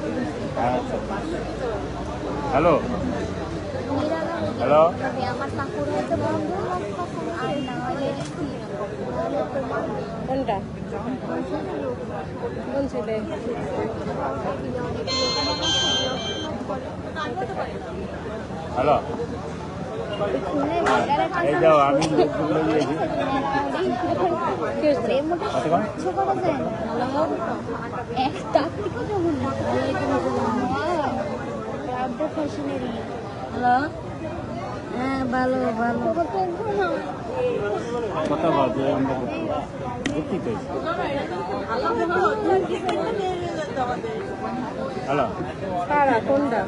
আচ্ছা hello hello আমার কাকুর এই যাও আমি ফ্যাশনেরই হ্যালো হ্যাঁ ভালো ভালো কথা বলছে আমরা বুঝতে পেরেছি হ্যালো। কোনটা?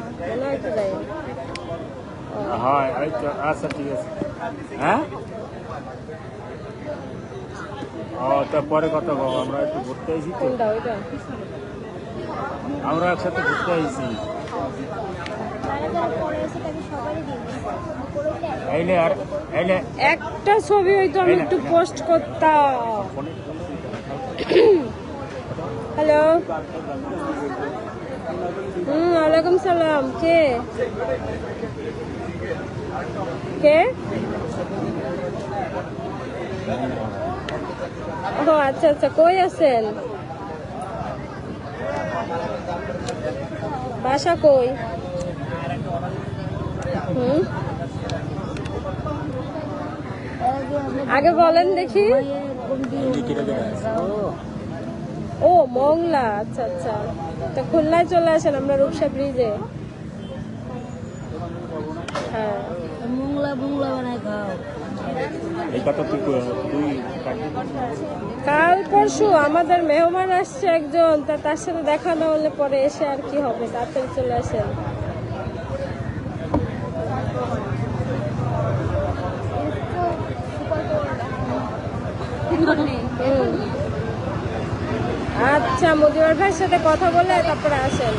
হয় আচ্ছা ঠিক আছে। হ্যাঁ? ও তারপরে কথা বলব আমরা একটু ঘুরতে আইছি তো। আমরা একসাথে ঘুরতে আইছি একটা ছবি হয়তো আমি একটু পোস্ট করতাম। হ্যালো? হুম ওয়ালাইকুম সালাম কে? কে? ও আচ্ছা আচ্ছা কই আছেন? বাসা কই? হুম? আগে বলেন দেখি। ও, মংলা আচ্ছা আচ্ছা। তো খুলনায় চলে আসেন আমরা রূপসা ব্রিজে হ্যাঁ মুংলা মুংলা বানায় খাও এই কথা তুই কই- তুই কাটি কাল পরশু আমাদের মেহমান আসছে একজন তা তার সাথে দেখা না হলে পরে এসে আর কি হবে তাড়াতাড়ি চলে আসেন। আচ্ছা মদিবার ভাইয়ের সাথে কথা বলে তারপরে আসেন।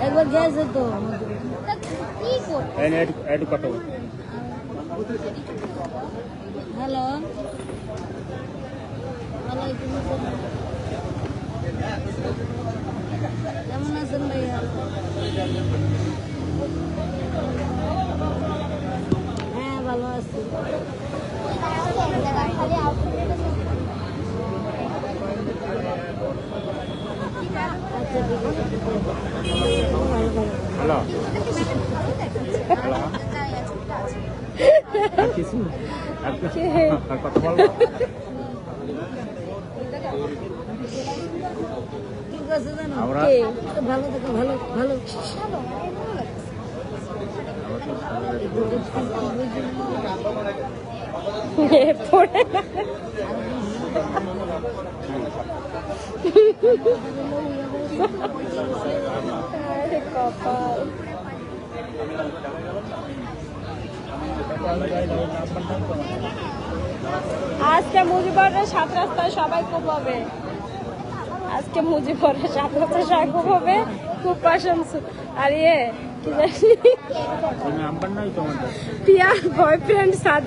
একবার গেছে তো হ্যালো। কেমন আছেন ভাইয়া? হ্যাঁ ভালো আছে। হ্যালো হ্যালো আর কিছু আর কিছু আর কথা বলব ঠিক আছে জানো আমরা কে ভালো থাকো ভালো ভালো এ পড়ে কপাল আজকে মুজিবরের সাত রাস্তায় সবাই খুব হবে। আজকে মুজিবরের সাত রাস্তায় সবাই খুব হবে। খুব প্রশংস। আর ইয়ে কি জানি?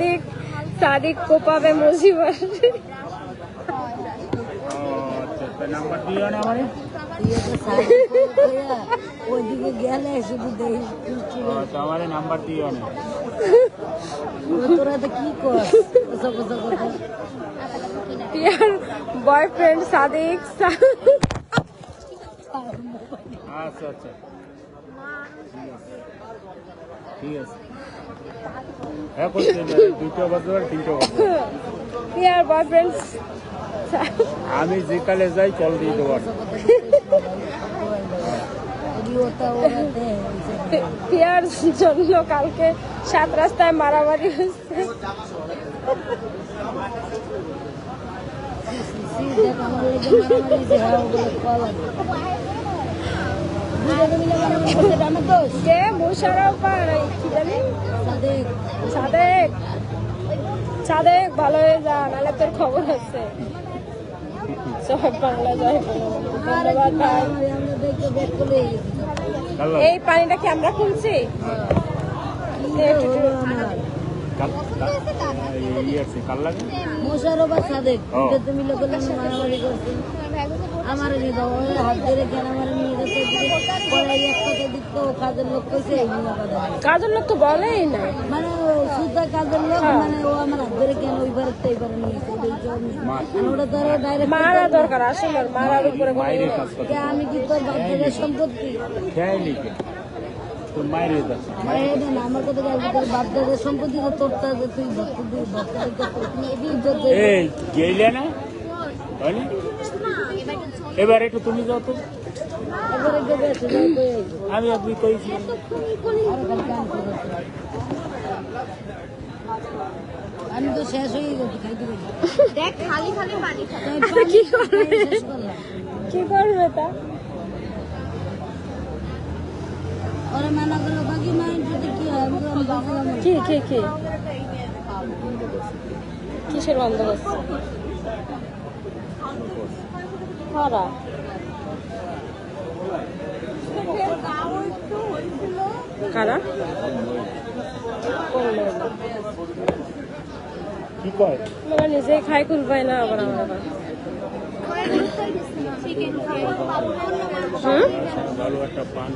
এই নাম্বার নাই তোমাদের পিয়ার বয়ফ্রেন্ড সাদিক সাদিক কোপাবে মুজিবর ও আচ্ছা তা নাম্বার দিও না আমারে ওইদিকে গেলে শুধু দেখি ও, তো আমারে নাম্বার দিও না তোরা তো কি কর ওসব ওসব কথা পিয়ার বয়ফ্রেন্ড সাদিক সা- আচ্ছা আচ্ছা ঠিক আছে। হ্যাঁ তিনটে বয়ফ্রেন্ড আমি যেকালে যাই কল দিয়ে দেবো। পিয়ার জন্য কালকে সাত রাস্তায় মারামারি হয়েছে মারামারি কে মুশারফ আর এই কি জানি সাদেক সাদেক সাদেক ভালো হয়ে। যা নাহলে তোর খবর আছে জয় বাংলা জয় ধন্যবাদ ভাই আমরা। দেখে বের করে হ্যালো এই পানিটা কি আমরা খুলছি হলো আমার তো কাজের লোক তো বলেই না। মানে ও সুতা কাজের লোক মানে ও আমার হাত ধরে কেন ওই বারে তো এইবারে ওটা তো ডাইরেক্ট মারা দরকার আসলে মারার উপরে করতে আমি কি তোর সম্পত্তি? তোর মায়ের যাচ্ছে এই না, না, আমার কথা বলছি, তোর বাচ্চাদের সম্পত্তি তো তোর তুই ভক্তি। এই না? তাহলে এবার একটু তুমি যাও তো। আমি আপনি কইছি। আমি তো শেষ হয়ে গেছি খাইতে দেখ খালি খালি পানি কি করবে? কি করবে তা? ওরা মানা করল কাকি মায়ের যদি কি হয়। কি কি কি? কিসের বন্দোবস্ত? কারা? কারা? কি কয়? আমরা নিজেই খাই পাই না আবার আমরা চিকেন খাই ভালো একটা পান